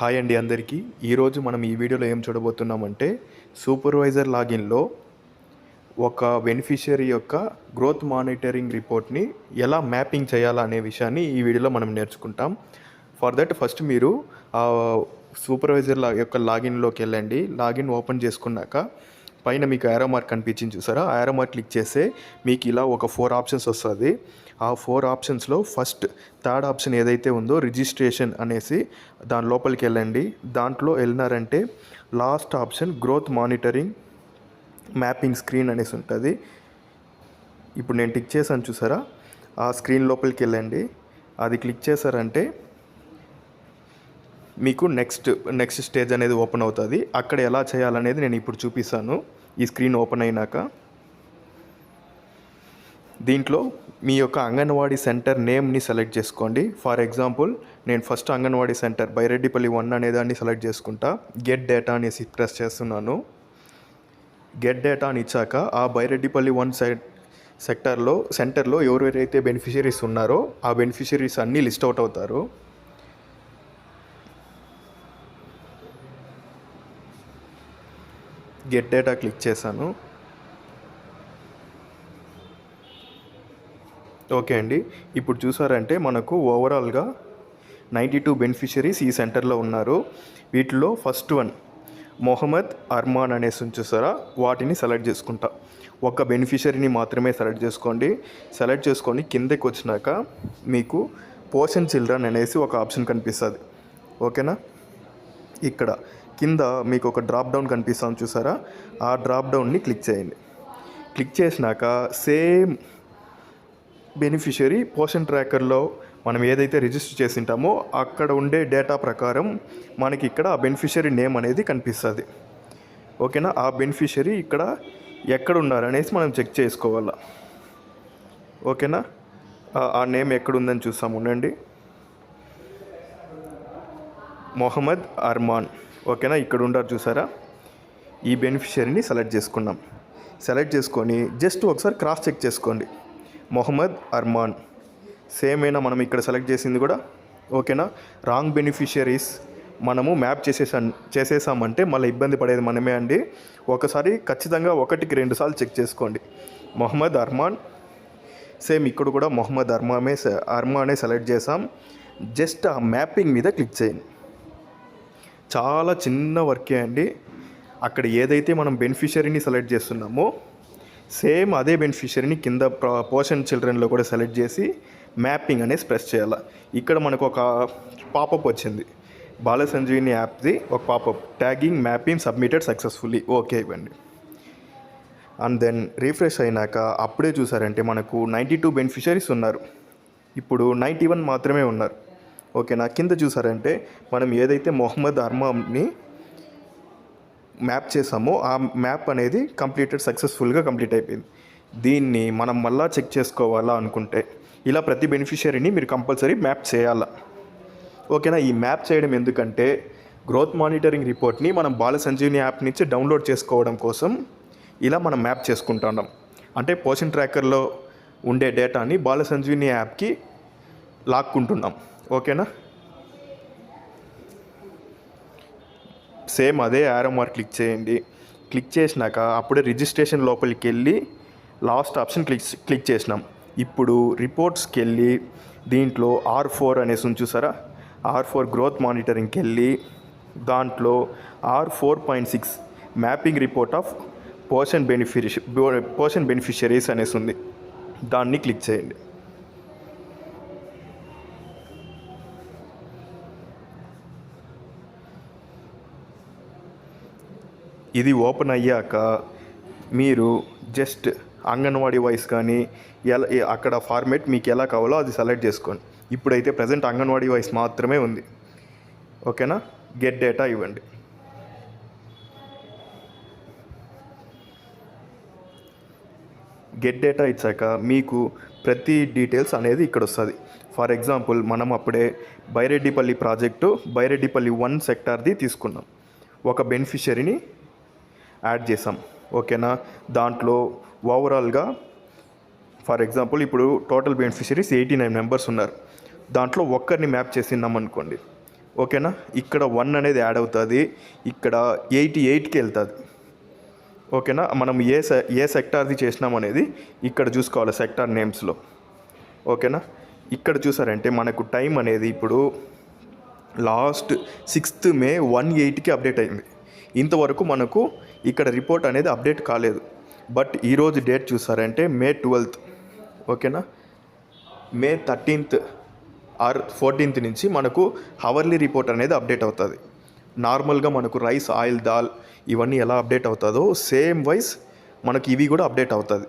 Hi అండి అందరికీ. ఈరోజు మనం ఈ వీడియోలో ఏం చూడబోతున్నామంటే సూపర్వైజర్ లాగిన్లో ఒక బెనిఫిషియరీ యొక్క గ్రోత్ మానిటరింగ్ రిపోర్ట్ని ఎలా మ్యాపింగ్ చేయాలా అనే విషయాన్ని ఈ వీడియోలో మనం నేర్చుకుంటాం. ఫర్ దట్ ఫస్ట్ మీరు ఆ సూపర్వైజర్ లా యొక్క లాగిన్లోకి వెళ్ళండి. లాగిన్ ఓపెన్ చేసుకున్నాక పైన మీకు యారో మార్క్ కనిపించింది చూసారా? ఆ యారో మార్క్ క్లిక్ చేస్తే మీకు ఇలా ఒక ఫోర్ ఆప్షన్స్ వస్తుంది. ఆ ఫోర్ ఆప్షన్స్లో ఫస్ట్ థర్డ్ ఆప్షన్ ఏదైతే ఉందో రిజిస్ట్రేషన్ అనేసి దాని లోపలికి వెళ్ళండి. దాంట్లో వెళ్ళినారంటే last option growth monitoring mapping screen అనేసి ఉంటుంది. ఇప్పుడు నేను టిక్ చేశాను చూసారా? ఆ స్క్రీన్ లోపలికి వెళ్ళండి. అది క్లిక్ చేశారంటే మీకు నెక్స్ట్ నెక్స్ట్ స్టేజ్ అనేది ఓపెన్ అవుతుంది. అక్కడ ఎలా చేయాలనేది నేను ఇప్పుడు చూపిస్తాను. ఈ స్క్రీన్ ఓపెన్ అయినాక దీంట్లో మీ యొక్క అంగన్వాడీ సెంటర్ నేమ్ని సెలెక్ట్ చేసుకోండి. ఫర్ ఎగ్జాంపుల్ నేను first anganwadi centre Byreddipalli one అనే దాన్ని సెలెక్ట్ చేసుకుంటా. గెట్ డేటా అనేసి ప్రెస్ చేస్తున్నాను. గెట్ డేటా అని ఇచ్చాక ఆ బైరెడ్డిపల్లి వన్ సైడ్ సెక్టర్లో సెంటర్లో ఎవరెవరైతే బెనిఫిషరీస్ ఉన్నారో ఆ బెనిఫిషరీస్ అన్నీ లిస్ట్ అవుట్ అవుతారు. గెట్ డేటా క్లిక్ చేశాను. ఓకే అండి. ఇప్పుడు చూసారంటే మనకు ఓవరాల్గా నైంటీ టూ బెనిఫిషరీస్ ఈ సెంటర్లో ఉన్నారు. వీటిలో ఫస్ట్ వన్ మొహమ్మద్ అర్మాన్ అనేసి చూసారా? వాటిని సెలెక్ట్ చేసుకుంటా. ఒక బెనిఫిషరీని మాత్రమే సెలెక్ట్ చేసుకోండి. సెలెక్ట్ చేసుకొని కిందకి వచ్చినాక మీకు పోషన్ చిల్డ్రన్ అనేసి ఒక ఆప్షన్ కనిపిస్తుంది. ఓకేనా ఇక్కడ. కింద మీకు ఒక డ్రాప్ డౌన్ కనిపిస్తుంది చూసారా? ఆ డ్రాప్ డౌన్ని క్లిక్ చేయండి. క్లిక్ చేసినాక సేమ్ బెనిఫిషరీ పోషన్ ట్రాకర్లో మనం ఏదైతే రిజిస్టర్ చేసింటామో అక్కడ ఉండే డేటా ప్రకారం మనకి ఇక్కడ ఆ బెనిఫిషరీ నేమ్ అనేది కనిపిస్తుంది. ఓకేనా? ఆ బెనిఫిషరీ ఇక్కడ ఎక్కడ ఉన్నారు అనేసి మనం చెక్ చేసుకోవాలా. ఓకేనా? ఆ- నేమ్ ఎక్కడ ఉందని చూస్తాం ఉండండి. మొహమ్మద్ అర్మాన్. ఓకేనా? ఇక్కడ ఉండారు చూసారా? ఈ బెనిఫిషరీని సెలెక్ట్ చేసుకున్నాం. సెలెక్ట్ చేసుకొని జస్ట్ ఒకసారి క్రాస్ చెక్ చేసుకోండి. మొహమ్మద్ అర్మాన్. సేమ్ అయినా మనం ఇక్కడ సెలెక్ట్ చేసింది కూడా? ఓకేనా? రాంగ్ బెనిఫిషరీస్ మనము మ్యాప్ చేసేసా చేసేసామంటే మళ్ళీ ఇబ్బంది పడేది మనమే అండి. ఒకసారి ఖచ్చితంగా ఒకటికి రెండు సార్లు చెక్ చేసుకోండి. మొహమ్మద్ అర్మాన్. సేమ్ ఇక్కడ కూడా మొహమ్మద్ అర్మామే అర్మానే సెలెక్ట్ చేసాం. జస్ట్ ఆ మ్యాపింగ్ మీద క్లిక్ చేయండి. చాలా చిన్న వర్కే అండి. అక్కడ ఏదైతే మనం బెనిఫిషరీని సెలెక్ట్ చేస్తున్నామో సేమ్ అదే బెనిఫిషరీని కింద పోషన్ చిల్డ్రన్లో కూడా సెలెక్ట్ చేసి మ్యాపింగ్ అనేసి ప్రెస్ చేయాలి. ఇక్కడ మనకు ఒక పాపప్ వచ్చింది. బాల సంజీవిని యాప్ది ఒక popup. Tagging mapping submitted successfully. Okay ఇవ్వండి. అండ్ దెన్ రీఫ్రెష్ అయినాక అప్పుడే చూసారంటే మనకు నైంటీ టూ బెనిఫిషరీస్ ఉన్నారు. ఇప్పుడు నైంటీ వన్ మాత్రమే ఉన్నారు. ఓకేనా? కింద చూసారంటే మనం ఏదైతే మొహమ్మద్ అర్మాని మ్యాప్ చేసామో ఆ మ్యాప్ అనేది కంప్లీటెడ్ సక్సెస్ఫుల్గా కంప్లీట్ అయిపోయింది. దీన్ని మనం మళ్ళా చెక్ చేసుకోవాలా అనుకుంటే ఇలా ప్రతి బెనిఫిషరీని మీరు కంపల్సరీ మ్యాప్ చేయాలా. ఓకేనా? ఈ మ్యాప్ చేయడం ఎందుకంటే గ్రోత్ మానిటరింగ్ రిపోర్ట్ని మనం బాల సంజీవిని యాప్ నుంచి డౌన్లోడ్ చేసుకోవడం కోసం ఇలా మనం మ్యాప్ చేసుకుంటున్నాం. అంటే పోషన్ ట్రాకర్లో ఉండే డేటాని బాల సంజీవిని యాప్కి లాక్కుంటున్నాం. ఓకేనా? సేమ్ అదే యారో మార్క్ క్లిక్ చేయండి. క్లిక్ చేసినాక అప్పుడే రిజిస్ట్రేషన్ లోపలికి వెళ్ళి లాస్ట్ ఆప్షన్ క్లిక్ క్లిక్ చేసినాం. ఇప్పుడు రిపోర్ట్స్కి వెళ్ళి దీంట్లో ఆర్ ఫోర్ అనేసి ఉంది చూసారా? ఆర్ ఫోర్ గ్రోత్ మానిటరింగ్కి వెళ్ళి దాంట్లో R four point six mapping report of Poshan బెనిఫిష Poshan beneficiaries అనేసి ఉంది. దాన్ని క్లిక్ చేయండి. ఇది ఓపెన్ అయ్యాక మీరు జస్ట్ అంగన్వాడీ వైస్ కానీ ఎలా అక్కడ ఫార్మేట్ మీకు ఎలా కావాలో అది సెలెక్ట్ చేసుకోండి. ఇప్పుడైతే ప్రజెంట్ అంగన్వాడీ వైస్ మాత్రమే ఉంది. ఓకేనా? గెట్ డేటా ఇవ్వండి. గెట్ డేటా ఇచ్చాక మీకు ప్రతి డీటెయిల్స్ అనేది ఇక్కడ వస్తుంది. ఫర్ ఎగ్జాంపుల్ మనం అప్పుడే బైరెడ్డిపల్లి ప్రాజెక్టు బైరెడ్డిపల్లి వన్ సెక్టార్ది తీసుకున్నాం. ఒక బెనిఫిషరీని యాడ్ చేసాం ఓకేనా? దాంట్లో ఓవరాల్గా ఫర్ ఎగ్జాంపుల్ ఇప్పుడు total beneficiaries eighty nine members ఉన్నారు. దాంట్లో ఒక్కరిని మ్యాప్ చేసినాం అనుకోండి. ఓకేనా? ఇక్కడ వన్ అనేది యాడ్ అవుతుంది. ఇక్కడ ఎయిటీ ఎయిట్కి వెళ్తుంది. ఓకేనా? మనం ఏ సె ఏ సెక్టార్ది చేసినాం అనేది ఇక్కడ చూసుకోవాలి సెక్టార్ నేమ్స్లో. ఓకేనా? ఇక్కడ చూసారంటే మనకు టైం అనేది ఇప్పుడు లాస్ట్ సిక్స్త్ మే వన్ ఎయిట్కి అప్డేట్ అయింది. ఇంతవరకు మనకు ఇక్కడ రిపోర్ట్ అనేది అప్డేట్ కాలేదు. బట్ ఈరోజు డేట్ చూసారంటే మే ట్వెల్త్. ఓకేనా? మే థర్టీన్త్ ఆర్ ఫోర్టీన్త్ నుంచి మనకు హవర్లీ రిపోర్ట్ అనేది అప్డేట్ అవుతుంది. నార్మల్గా మనకు రైస్ ఆయిల్ దాల్ ఇవన్నీ ఎలా అప్డేట్ అవుతుందో సేమ్ వైజ్ మనకి ఇవి కూడా అప్డేట్ అవుతుంది.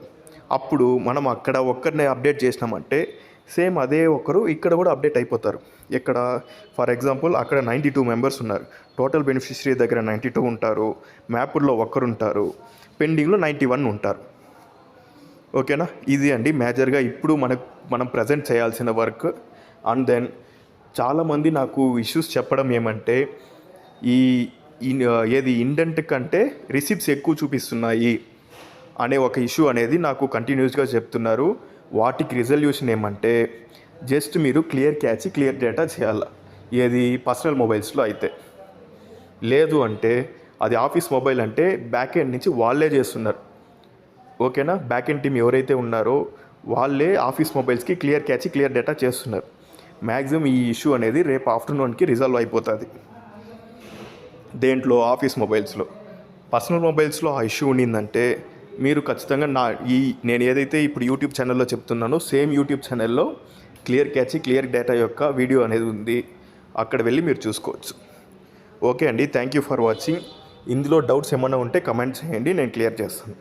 అప్పుడు మనం అక్కడ ఒక్కరినే అప్డేట్ చేసినామంటే సేమ్ అదే ఒకరు ఇక్కడ కూడా అప్డేట్ అయిపోతారు. ఇక్కడ ఫర్ ఎగ్జాంపుల్ అక్కడ నైంటీ టూ మెంబర్స్ ఉన్నారు. టోటల్ బెనిఫిషరీ దగ్గర నైంటీ టూ ఉంటారు. మ్యాపుల్లో ఒకరు ఉంటారు. పెండింగ్లో నైంటీ వన్ ఉంటారు. ఓకేనా? ఇది అండి. మేజర్గా ఇప్పుడు మనకు మనం ప్రజెంట్ చేయాల్సిన వర్క్. అండ్ దెన్ చాలామంది నాకు ఇష్యూస్ చెప్పడం ఏమంటే ఈ- ఏది ఇండెంట్ కంటే రిసిప్ట్స్ ఎక్కువ చూపిస్తున్నాయి అనే ఒక ఇష్యూ అనేది నాకు కంటిన్యూస్గా చెప్తున్నారు. వాటికి రిజల్యూషన్ ఏమంటే జస్ట్ మీరు క్లియర్ క్యాచ్ క్లియర్ డేటా చేయాలి? ఏది? పర్సనల్ మొబైల్స్లో అయితే. లేదు అంటే అది ఆఫీస్ మొబైల్ అంటే బ్యాక్ ఎండ్ నుంచి వాళ్ళే చేస్తున్నారు. ఓకేనా బ్యాక్ ఎండ్ టీమ్ ఎవరైతే ఉన్నారో వాళ్ళే ఆఫీస్ మొబైల్స్కి క్లియర్ క్యాచ్ క్లియర్ డేటా చేస్తున్నారు. మ్యాక్సిమం ఈ ఇష్యూ అనేది రేపు ఆఫ్టర్నూన్కి రిజాల్వ్ అయిపోతుంది. దేంట్లో? ఆఫీస్ మొబైల్స్లో పర్సనల్ మొబైల్స్లో ఆ ఇష్యూ ఉండిందంటే మీరు ఖచ్చితంగా నా ఈ నేను ఏదైతే ఇప్పుడు యూట్యూబ్ ఛానల్లో చెప్తున్నానో సేమ్ యూట్యూబ్ ఛానల్లో క్లియర్ క్యాచ్ క్లియర్ డేటా యొక్క వీడియో అనేది ఉంది. అక్కడ వెళ్ళి మీరు చూసుకోవచ్చు. ఓకే అండి థ్యాంక్ యూ ఫర్ వాచింగ్. ఇందులో డౌట్స్ ఏమైనా ఉంటే కమెంట్ చేయండి నేను క్లియర్ చేస్తాను.